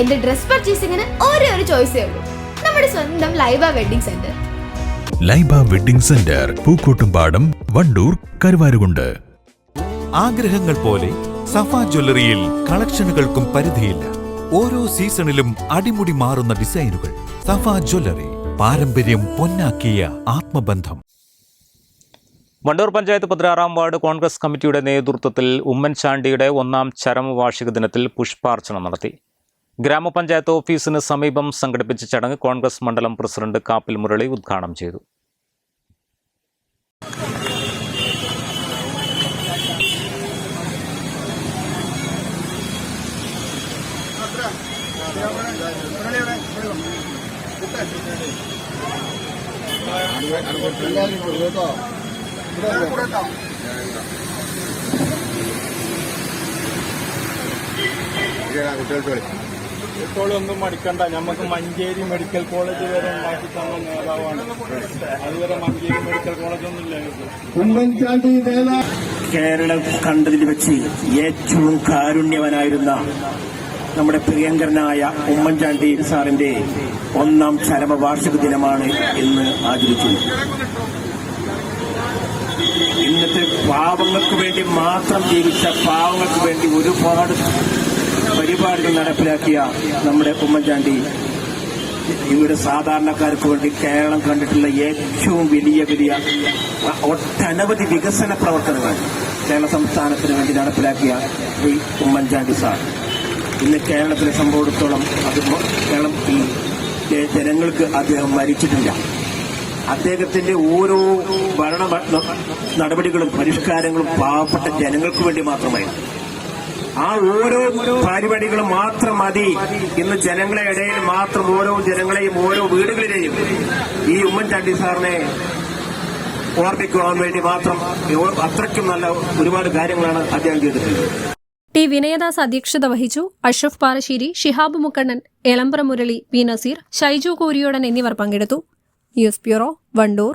എന്റെ ഡ്രസ് പർച്ചേസിംഗിന് ഒരേ ഒരു ചോയ്സേ ഉള്ളൂ. നമ്മുടെ സ്വന്തം Laiba wedding centre. Laiba wedding centre Pookkottumpadam Wandoor Karuvarakundu. ആഗ്രഹങ്ങൾ പോലെ സഫ ജ്വല്ലറിയിൽ കളക്ഷനുകൾക്കും പരിധിയില്ല. ഓരോ സീസണിലും അടിമുടി മാറുന്ന ഡിസൈനുകൾ. സഫ ജ്വല്ലറി പാരമ്പര്യം പൊന്നാക്കിയ ആത്മബന്ധം. വണ്ടൂർ പഞ്ചായത്ത് പതിനാറാം വാർഡ് കോൺഗ്രസ് കമ്മിറ്റിയുടെ നേതൃത്വത്തിൽ ഉമ്മൻചാണ്ടിയുടെ ഒന്നാം ചരമവാർഷിക ദിനത്തിൽ പുഷ്പാർച്ചന നടത്തി. ഗ്രാമപഞ്ചായത്ത് ഓഫീസിന് സമീപം സംഘടിപ്പിച്ച ചടങ്ങ് കോൺഗ്രസ് മണ്ഡലം പ്രസിഡന്റ് കാപ്പിൽ മുരളി ഉദ്ഘാടനം ചെയ്തു. ഇപ്പോഴൊന്നും മടിക്കണ്ട. നമുക്ക് മഞ്ചേരി മെഡിക്കൽ കോളേജ് വരെ ഉണ്ടാക്കി തന്ന നേതാവാണ്. അതുവരെ മഞ്ചേരി മെഡിക്കൽ കോളേജ് ഒന്നും ഇല്ലായിരുന്നു കേരളം കണ്ടതിൽ വെച്ച് ഏറ്റവും കാരുണ്യവനായിരുന്ന നമ്മുടെ പ്രിയങ്കരനായ ഉമ്മൻചാണ്ടി സാറിന്റെ ഒന്നാം ചരമവാർഷിക ദിനമാണ് ഇന്ന് ആചരിച്ചത് ഇന്നത്തെ പാവങ്ങൾക്ക് വേണ്ടി മാത്രം ജീവിച്ച പാവങ്ങൾക്ക് വേണ്ടി ഒരുപാട് പരിപാടികൾ നടപ്പിലാക്കിയ നമ്മുടെ ഉമ്മൻചാണ്ടി ഇവിടെ സാധാരണക്കാർക്ക് വേണ്ടി കേരളം കണ്ടിട്ടുള്ള ഏറ്റവും വലിയ വലിയ ഒട്ടനവധി വികസന പ്രവർത്തനങ്ങൾ കേരള സംസ്ഥാനത്തിന് വേണ്ടി നടപ്പിലാക്കിയ ഈ ഉമ്മൻചാണ്ടി സാർ. ഇന്ന് കേരളത്തിലെ സംഭവത്തോളം അത് കേരളം ഈ ജനങ്ങൾക്ക് അദ്ദേഹം മരിച്ചിട്ടില്ല. അദ്ദേഹത്തിന്റെ ഓരോ ഭരണ നടപടികളും പരിഷ്കാരങ്ങളും പാവപ്പെട്ട ജനങ്ങൾക്ക് വേണ്ടി മാത്രമായിരുന്നു ആ ഓരോ പരിപാടികളും മാത്രം മതി. ഇന്ന് ജനങ്ങളെ ഇടയിൽ മാത്രം ഓരോ ജനങ്ങളെയും ഓരോ വീടുകളിലെയും ഈ ഉമ്മൻചാണ്ടി സാറിനെ ഓർമ്മിക്കുവാൻ വേണ്ടി മാത്രം അത്രയ്ക്കും നല്ല ഒരുപാട് കാര്യങ്ങളാണ് അദ്ദേഹം ചെയ്തിട്ടുള്ളത്. ടി. വിനയദാസ് അധ്യക്ഷത വഹിച്ചു അഷ്റഫ് പാറശ്ശേരി ഷിഹാബ് മുക്കണ്ണൻ എളമ്പ്ര മുരളി പി നസീർ ഷൈജു കോരിയോടൻ എന്നിവർ പങ്കെടുത്തു. News bureau Wandoor.